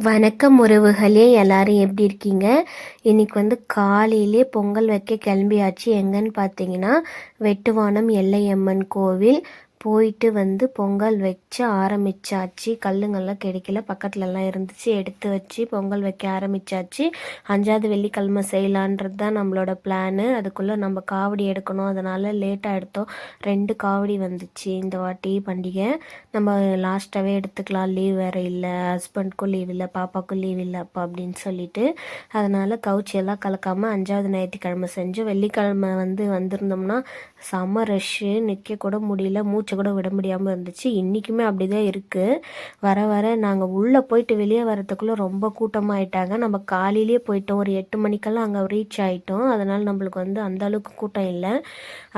வணக்கம் உறவுகளே எல்லாரும் எப்படி இருக்கீங்க? இன்னைக்கு வந்து காலையிலே பொங்கல் வைக்க கிளம்பியாச்சு. எங்கன்னு பார்த்தீங்கன்னா வெட்டுவானம் எல்லையம்மன் கோவில். போயிட்டு வந்து பொங்கல் வச்சு ஆரம்பிச்சாச்சு. கல்லுங்கள்லாம் கிடைக்கல. பக்கத்துலலாம் இருந்துச்சு. எடுத்து வச்சு பொங்கல் வைக்க ஆரம்பிச்சாச்சு. அஞ்சாவது வெள்ளிக்கிழமை செய்யலான்றது தான் நம்மளோட பிளானு. அதுக்குள்ளே நம்ம காவடி எடுக்கணும். அதனால் லேட்டாக எடுத்தோம். ரெண்டு காவடி வந்துச்சு இந்த வாட்டி பண்டிகை. நம்ம லாஸ்ட்டாகவே எடுத்துக்கலாம். லீவ் வேறு இல்லை. ஹஸ்பண்ட்க்கும் லீவ் இல்லை. பாப்பாவுக்கும் லீவ் இல்லை அப்போ அப்படின்னு சொல்லிட்டு. அதனால் கவுச்சியெல்லாம் கலக்காமல் அஞ்சாவது ஞாயிற்றுக்கிழமை செஞ்சோம். வெள்ளிக்கிழமை வந்து வந்திருந்தோம்னா செம்ம ரஷ்ஷு நிற்க கூட முடியல. மூச்சு மூச்சு கூட விட முடியாமல் இருந்துச்சு. இன்றைக்குமே அப்படி தான் இருக்குது வர வர நாங்கள் உள்ளே போயிட்டு வெளியே வரத்துக்குள்ளே ரொம்ப கூட்டமாகிட்டாங்க நம்ம காலையிலேயே போயிட்டோம். ஒரு எட்டு மணிக்கெல்லாம் அங்கே ரீச் ஆகிட்டோம் அதனால் நம்மளுக்கு வந்து அந்த அளவுக்கு கூட்டம் இல்லை.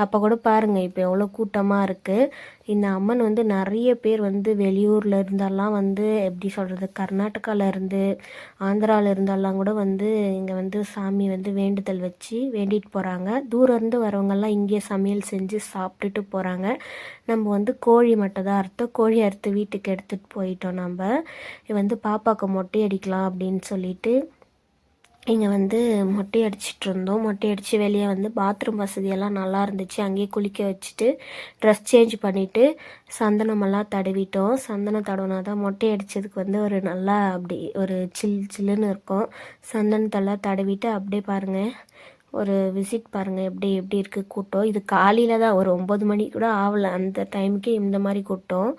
அப்போ கூட பாருங்கள் இப்போ எவ்வளோ கூட்டமாக இருக்குது இந்த அம்மன் வந்து நிறைய பேர் வந்து வெளியூரில் இருந்தெல்லாம் வந்து எப்படி சொல்கிறது கர்நாடகாவில் இருந்து ஆந்திராவில் இருந்தெல்லாம் கூட வந்து இங்கே வந்து சாமி வந்து வேண்டுதல் வச்சு வேண்டிட்டு போகிறாங்க தூரம் இருந்து வரவங்கெல்லாம் இங்கேயே சமையல் செஞ்சு சாப்பிட்டுட்டு போகிறாங்க நம்ம நம்ம வந்து கோழி மட்டும் தான் அறுத்தோம் கோழி அறுத்து வீட்டுக்கு எடுத்துகிட்டு போயிட்டோம் நம்ம. வந்து பாப்பாவுக்கு மொட்டை அடிக்கலாம் அப்படின்னு சொல்லிட்டு இங்கே வந்து மொட்டை அடிச்சிட்டு இருந்தோம். மொட்டை அடித்து வெளியே வந்து பாத்ரூம் வசதியெல்லாம் நல்லா இருந்துச்சு. அங்கேயே குளிக்க வச்சுட்டு ட்ரெஸ் சேஞ்ச் பண்ணிவிட்டு சந்தனமெல்லாம் தடவிட்டோம். சந்தனம் தடவினா தான் மொட்டை அடித்ததுக்கு வந்து ஒரு நல்லா அப்படி ஒரு சில் சில்லுன்னு இருக்கும். சந்தனத்தெல்லாம் தடவிட்டு அப்படியே பாருங்கள் ஒரு விசிட் பாருங்கள் எப்படி எப்படி இருக்குது கூட்டம். இது காலையில் தான் ஒரு ஒம்பது மணி கூட ஆகலை. அந்த டைமுக்கே இந்த மாதிரி கூட்டம்.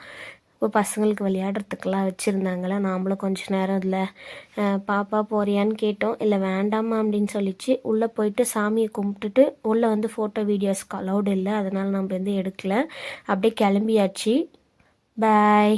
இப்போ பசங்களுக்கு விளையாடுறதுக்கெல்லாம் வச்சுருந்தாங்களே நாம்ளும் கொஞ்ச நேரம் இதில் பாப்பா போறியான்னு கேட்டோம். இல்லை வேண்டாமா அப்படின்னு சொல்லிச்சு. உள்ளே போயிட்டு சாமியை கும்பிட்டுட்டு உள்ளே வந்து ஃபோட்டோ வீடியோஸ்க்கு அலௌடு இல்லை. அதனால் நம்ம வந்து எடுக்கல. அப்படியே கிளம்பியாச்சு. பாய்